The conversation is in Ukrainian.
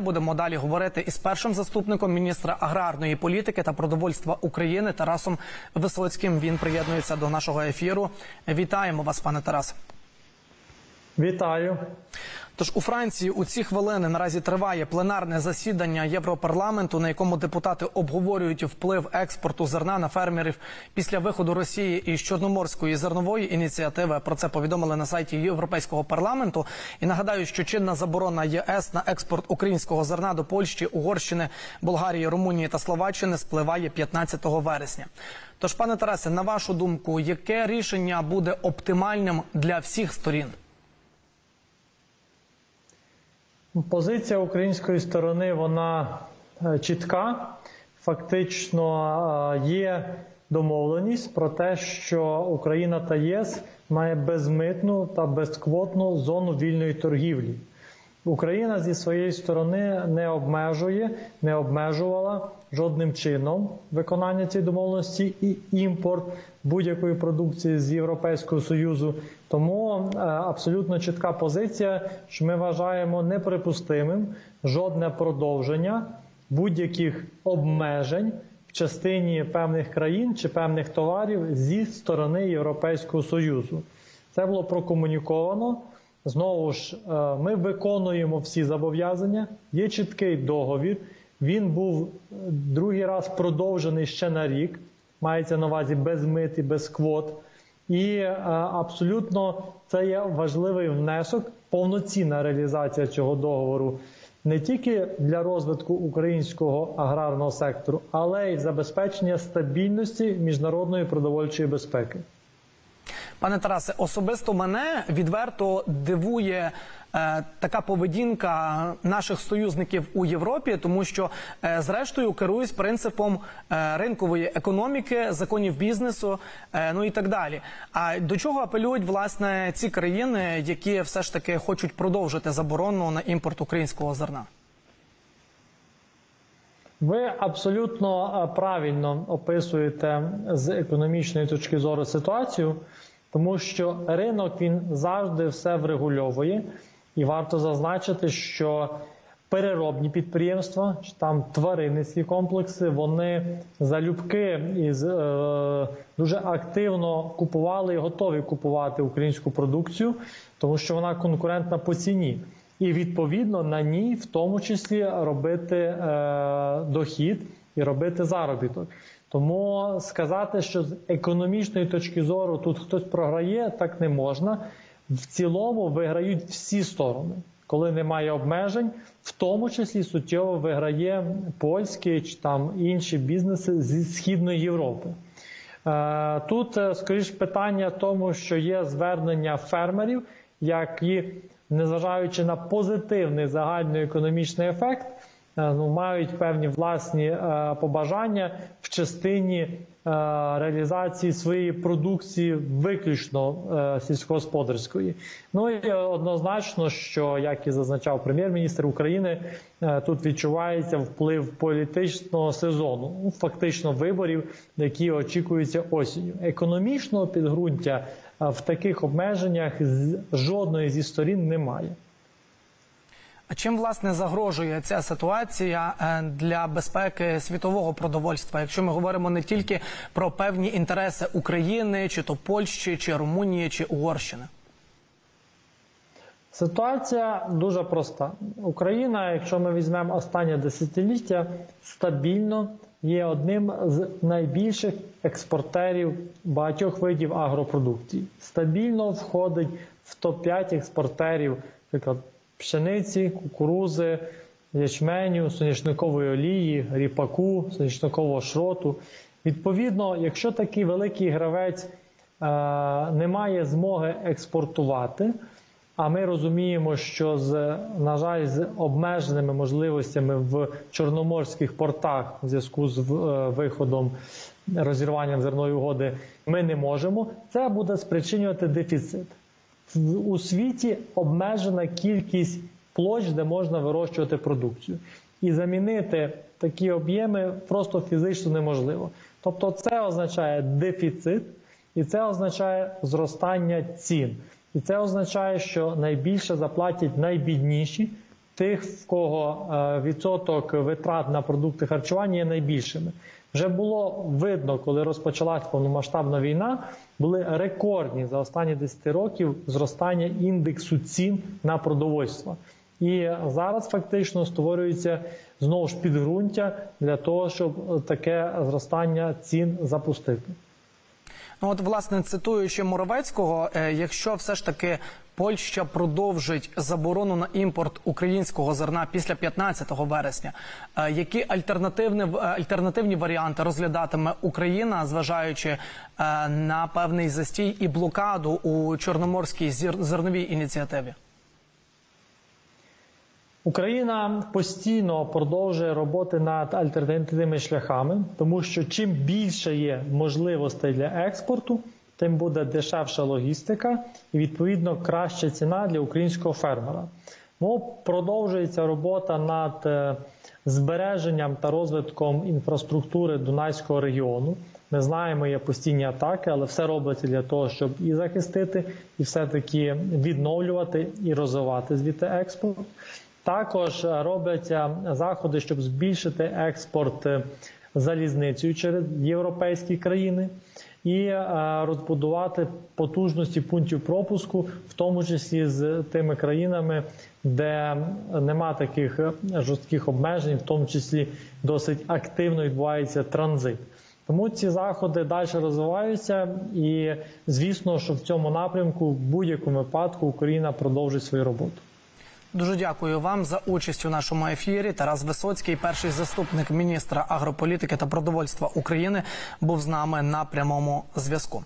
Будемо далі говорити із першим заступником міністра аграрної політики та продовольства України Тарасом Висоцьким. Він приєднується до нашого ефіру. Вітаємо вас, пане Тарас. Вітаю. Тож у Франції у ці хвилини наразі триває пленарне засідання Європарламенту, на якому депутати обговорюють вплив експорту зерна на фермерів після виходу Росії із Чорноморської зернової ініціативи. Про це повідомили на сайті Європейського парламенту. І нагадаю, що чинна заборона ЄС на експорт українського зерна до Польщі, Угорщини, Болгарії, Румунії та Словаччини спливає 15 вересня. Тож, пане Тарасе, на вашу думку, яке рішення буде оптимальним для всіх сторін? Позиція української сторони вона е, чітка. Фактично е, є домовленість про те, що Україна та ЄС має безмитну та безквотну зону вільної торгівлі. Україна зі своєї сторони не обмежує, не обмежувала жодним чином виконання цієї домовленості і імпорт будь-якої продукції з Європейського союзу. Тому е, абсолютно чітка позиція, що ми вважаємо неприпустимим жодне продовження будь-яких обмежень в частині певних країн чи певних товарів зі сторони Європейського союзу. Це було прокомуніковано. Знову ж, е, ми виконуємо всі зобов'язання. Є чіткий договір. Він був е, другий раз продовжений ще на рік. Мається на увазі без мит і без квот. І е, абсолютно це є важливий внесок, повноцінна реалізація цього договору не тільки для розвитку українського аграрного сектору, але й забезпечення стабільності міжнародної продовольчої безпеки. Пане Тарасе, особисто мене відверто дивує е, така поведінка наших союзників у Європі, тому що, е, зрештою, керуюсь принципом е, ринкової економіки, законів бізнесу, ну і так далі. А до чого апелюють власне ці країни, які все ж таки хочуть продовжити заборону на імпорт українського зерна? Ви абсолютно правильно описуєте з економічної точки зору ситуацію, тому що ринок він завжди все врегульовує, і варто зазначити, що переробні підприємства, чи там тваринницькі комплекси, вони залюбки із е, дуже активно купували і готові купувати українську продукцію, тому що вона конкурентна по ціні. І відповідно на ній, в тому числі, робити е, дохід і робити заробіток. Тому сказати, що з економічної точки зору тут хтось програє, так не можна. В цілому виграють всі сторони, коли немає обмежень, в тому числі суттєво виграє польські чи там інші бізнеси зі східної Європи. Е, Тут е, скоріш питання тому, що є звернення фермерів, які, незважаючи на позитивний загальноекономічний ефект, ну, мають певні власні е, побажання в частині е, реалізації своєї продукції виключно е, сільськогосподарської. Ну і однозначно, що як і зазначав прем'єр-міністр України, е, тут відчувається вплив політичного сезону, ну, фактично виборів, які очікуються осінню. Економічного підґрунтя е, в таких обмеженнях жодної зі сторін немає. А чим власне загрожує ця ситуація е, для безпеки світового продовольства, якщо ми говоримо не тільки про певні інтереси України, чи то Польщі, чи Румунії, чи Угорщини? Ситуація дуже проста. Україна, якщо ми візьмемо останнє десятиліття, стабільно є одним з найбільших експортерів багатьох видів агропродукції. Стабільно входить в топ-5 експортерів, наприклад, пшениці, кукурузи, ячменю, соняшникової олії, ріпаку, соняшникового шроту. Відповідно, якщо такий великий гравець е, не має змоги експортувати, а ми розуміємо, що з на жаль, з обмеженими можливостями в чорноморських портах в зв'язку з е, виходом розірванням зерної угоди, ми не можемо. Це буде спричинювати дефіцит. У світі обмежена кількість площ, де можна вирощувати продукцію, і замінити такі об'єми просто фізично неможливо. Тобто, це означає дефіцит, і це означає зростання цін. І це означає, що найбільше заплатять найбідніші, тих, в кого е, відсоток витрат на продукти харчування є найбільшими. Вже було видно, коли розпочалась повномасштабна війна, були рекордні за останні 10 років зростання індексу цін на продовольство. І зараз фактично створюється знову ж підґрунтя для того, щоб таке зростання цін запустити. Ну от, власне, цитуючи Моровецького, е, якщо все ж таки Польща продовжить заборону на імпорт українського зерна після 15 вересня, е, які альтернативні е, альтернативні варіанти розглядатиме Україна, зважаючи на певний застій і блокаду у чорноморській зерновій ініціативі? Україна постійно продовжує роботи над альтернативними шляхами, тому що чим більше є можливостей для експорту, тим буде дешевша логістика і відповідно краща ціна для українського фермера. Ну, продовжується робота над е, збереженням та розвитком інфраструктури Дунайського регіону. Ми знаємо, є постійні атаки, але все робиться для того, щоб і захистити, і все-таки відновлювати і розвивати звідти експорт. Також е, робляться заходи, щоб збільшити експорт е, залізницею через європейські країни і е, розбудувати потужності пунктів пропуску, в тому числі з тими країнами, де нема таких жорстких обмежень, в тому числі досить активно відбувається транзит. Тому ці заходи далі розвиваються, і звісно, що в цьому напрямку в будь-якому випадку Україна продовжить свою роботу. Дуже дякую вам за участь у нашому ефірі. Тарас Висоцький, перший заступник міністра агрополітики та продовольства України, був з нами на прямому зв'язку.